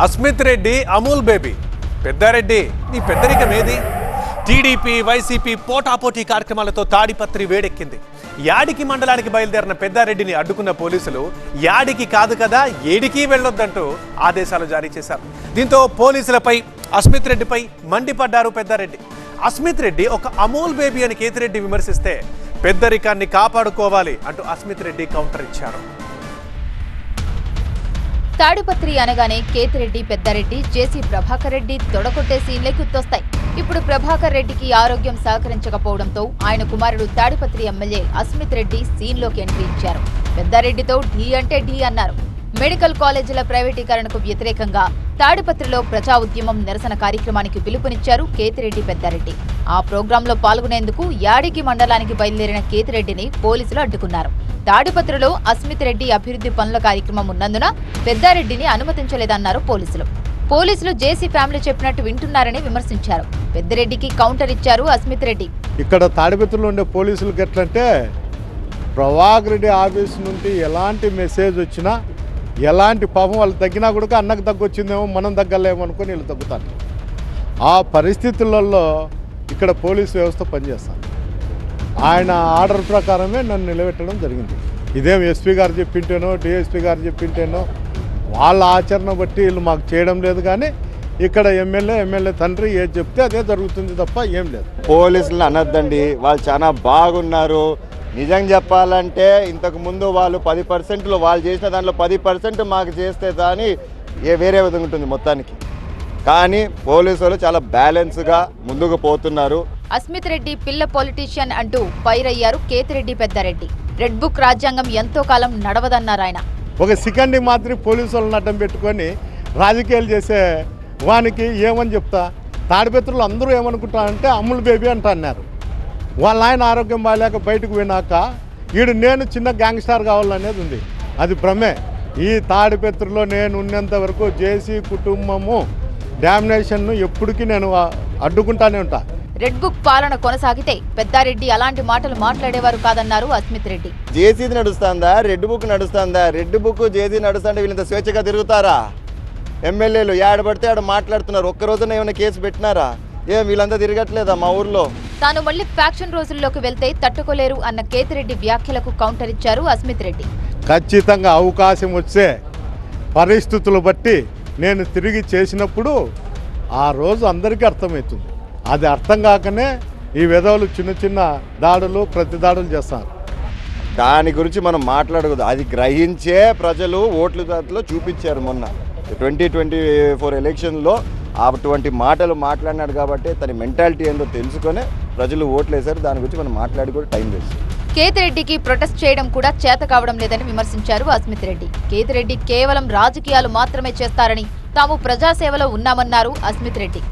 Asmith Reddy Amul baby. Peddareddy నీ పెద్దరికం ఏది టీడీపీ వైసీపీ పోటాపోటీ కార్యక్రమాలతో తాడిపత్రి వేడెక్కింది. యాడికి మండలానికి బయలుదేరిన పెద్దారెడ్డిని అడ్డుకున్న పోలీసులు యాడికి కాదు కదా ఏడికి వెళ్ళొద్దంటూ ఆదేశాలు జారీ చేశారు. దీంతో పోలీసులపై అస్మిత్ రెడ్డిపై మండిపడ్డారు పెద్దారెడ్డి. అస్మిత్ రెడ్డి ఒక అమూల్ బేబీ అని కేతిరెడ్డి విమర్శిస్తే పెద్దరికాన్ని కాపాడుకోవాలి అంటూ అస్మిత్ రెడ్డి కౌంటర్ ఇచ్చారు. తాడిపత్రి అనగానే కేతిరెడ్డి పెద్దారెడ్డి జేసీ ప్రభాకర్ రెడ్డి తొడకొట్టే సీన్లే గుర్తొస్తాయి ఇప్పుడు ప్రభాకర్ రెడ్డికి ఆరోగ్యం సహకరించకపోవడంతో ఆయన కుమారుడు తాడిపత్రి ఎమ్మెల్యే అస్మిత్ రెడ్డి సీన్లోకి ఎంట్రీ ఇచ్చారు. పెద్దారెడ్డితో ఢీ అంటే ఢీ అన్నారు. మెడికల్ కాలేజీల ప్రైవేటీకరణకు వ్యతిరేకంగా తాడిపత్రిలో ప్రజా ఉద్యమం నిరసన కార్యక్రమానికి పిలుపునిచ్చారు కేతిరెడ్డి పెద్దారెడ్డి. ఆ ప్రోగ్రాంలో పాల్గొనేందుకు యాడికి మండలానికి బయలుదేరిన కేతిరెడ్డిని పోలీసులు అడ్డుకున్నారు. తాడిపత్రిలో అస్మిత్ రెడ్డి అభివృద్ధి పనుల కార్యక్రమం ఉన్నందున పెద్దారెడ్డిని అనుమతించలేదన్నారు పోలీసులు. పోలీసులు జేసీ ఫ్యామిలీ చెప్పినట్టు వింటున్నారని విమర్శించారు. పెద్దిరెడ్డికి కౌంటర్ ఇచ్చారు అస్మిత్ రెడ్డి. ఇక్కడ తాడిపత్రిలో ఉండే పోలీసులకి ఎట్లంటే ప్రభాకర్ రెడ్డి ఆఫీస్ నుండి ఎలాంటి మెసేజ్ వచ్చినా ఎలాంటి పాపం వాళ్ళు తగ్గినా కూడా అన్నకు తగ్గొచ్చిందేమో మనం తగ్గలేమో అనుకుని వీళ్ళు తగ్గుతారు. ఆ పరిస్థితులలో ఇక్కడ పోలీస్ వ్యవస్థ పనిచేస్తాను ఆయన ఆర్డర్ ప్రకారమే నన్ను నిలబెట్టడం జరిగింది. ఇదేం ఎస్పీ గారు చెప్పింటేనో డిఎస్పీ గారు చెప్పింటేనో వాళ్ళ ఆచరణ బట్టి వీళ్ళు మాకు చేయడం లేదు కానీ ఇక్కడ ఎమ్మెల్యే ఎమ్మెల్యే తండ్రి ఏది చెప్తే అదే జరుగుతుంది తప్ప ఏం లేదు. పోలీసులను అనద్దండి. వాళ్ళు చాలా బాగున్నారు. నిజం చెప్పాలంటే ఇంతకు ముందు వాళ్ళు పది పర్సెంట్లో వాళ్ళు చేసిన దాంట్లో పది పర్సెంట్ మాకు చేస్తే కానీ ఏ వేరే విధంగా ఉంటుంది మొత్తానికి. కానీ పోలీసు వాళ్ళు చాలా బ్యాలెన్స్గా ముందుకు పోతున్నారు. అస్మిత్ రెడ్డి పిల్ల పొలిటీషియన్ అంటూ పైరయ్యారు కేతిరెడ్డి పెద్దారెడ్డి. రెడ్ బుక్ రాజ్యాంగం ఎంతో కాలం నడవదన్నారు ఆయన. ఒక సెకండ్ మాత్రం పోలీసు వాళ్ళని అడ్డం పెట్టుకొని రాజకీయాలు చేసే వానికి ఏమని చెప్తా? తాడిపత్రులు అందరూ ఏమనుకుంటారంటే అమ్ముల్ బేబీ అంట అన్నారు. వాళ్ళ ఆయన ఆరోగ్యం బాగాలేక బయటకు పోయినాక ఈడు నేను చిన్న గ్యాంగ్స్టార్ కావాలనేది ఉంది. అది భ్రమే. ఈ తాడిపత్రిలో నేను ఉన్నంత వరకు జేసీ కుటుంబము డామినేషన్ను ఎప్పటికీ నేను అడ్డుకుంటానే ఉంటా. రెడ్ బుక్ పాలన కొనసాగితే పెద్దారెడ్డి అలాంటి మాటలు మాట్లాడేవారు కాదన్నారు అస్మిత్ రెడ్డి. జేసీది నడుస్తుందా? రెడ్ బుక్ నడుస్తుందా? రెడ్ బుక్ జేసీ నడుస్తుంటే వీళ్ళంత స్వేచ్ఛగా తిరుగుతారా? ఎమ్మెల్యేలు ఏడ పడితే ఆడ మాట్లాడుతున్నారు. ఒక్క రోజున ఏమైనా కేసు పెట్టినారా? ఏం వీళ్ళంతా తిరగట్లేదా మా ఊర్లో? తాను మళ్ళీ ఫ్యాక్షన్ రోజుల్లోకి వెళ్తే తట్టుకోలేరు అన్న కేతిరెడ్డి వ్యాఖ్యలకు కౌంటర్ ఇచ్చారు అస్మిత్ రెడ్డి. ఖచ్చితంగా అవకాశం వచ్చే పరిస్థితులు బట్టి నేను తిరిగి చేసినప్పుడు ఆ రోజు అందరికీ అర్థమవుతుంది. అది అర్థం కాకనే ఈ విధవులు చిన్న చిన్న దాడులు ప్రతి దాడులు చేస్తారు. దాని గురించి మనం మాట్లాడకూడదు. అది గ్రహించే ప్రజలు ఓట్ల దాంట్లో చూపించారు మొన్న. ట్వంటీ ట్వంటీ ఫోర్ ఎలక్షన్లో అటువంటి మాటలు మాట్లాడినాడు కాబట్టి తన మెంటాలిటీ ఏందో తెలుసుకొని ప్రజలు ఓట్లేశారు. దాని గురించి మనం మాట్లాడి కూడా టైం వేస్ట్. కేతిరెడ్డికి ప్రొటెస్ట్ చేయడం కూడా చేత కావడం లేదని విమర్శించారు అస్మిత్ రెడ్డి. కేతిరెడ్డి కేవలం రాజకీయాలు మాత్రమే చేస్తారని తాము ప్రజాసేవలో ఉన్నామన్నారు అస్మిత్ రెడ్డి.